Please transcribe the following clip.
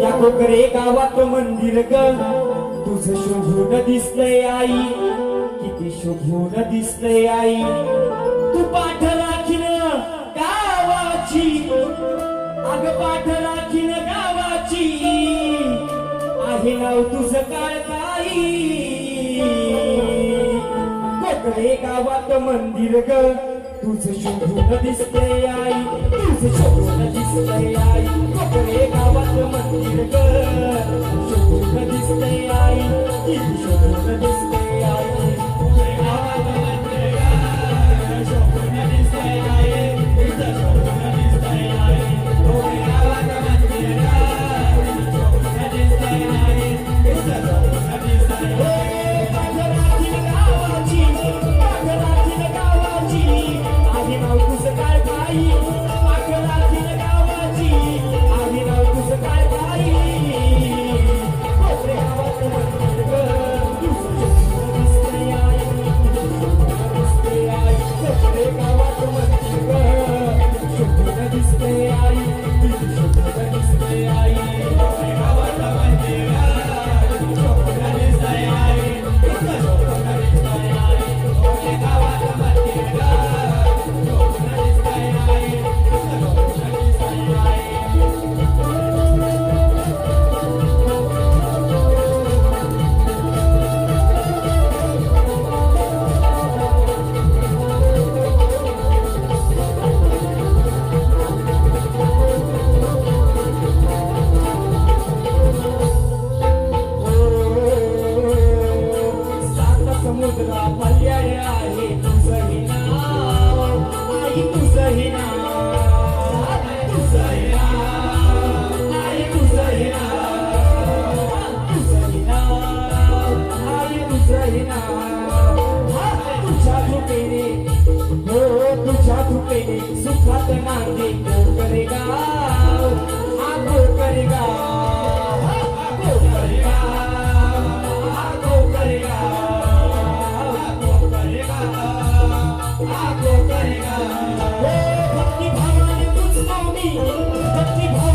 या कोकरे गावात मंदिर ग. तुझं शोभून दिसतंय आई. किती शोभून दिसतंय आई. तू पाठ राखीन गावाची. अग पाठ राखीन गावाची. आहे नाव तुझं काळकाई कोकरे गावात मंदिर ग. तुझं शोभून दिसतंय आई. तुझं शोभून दिसतंय 一直 तुझ्या कृपेने हो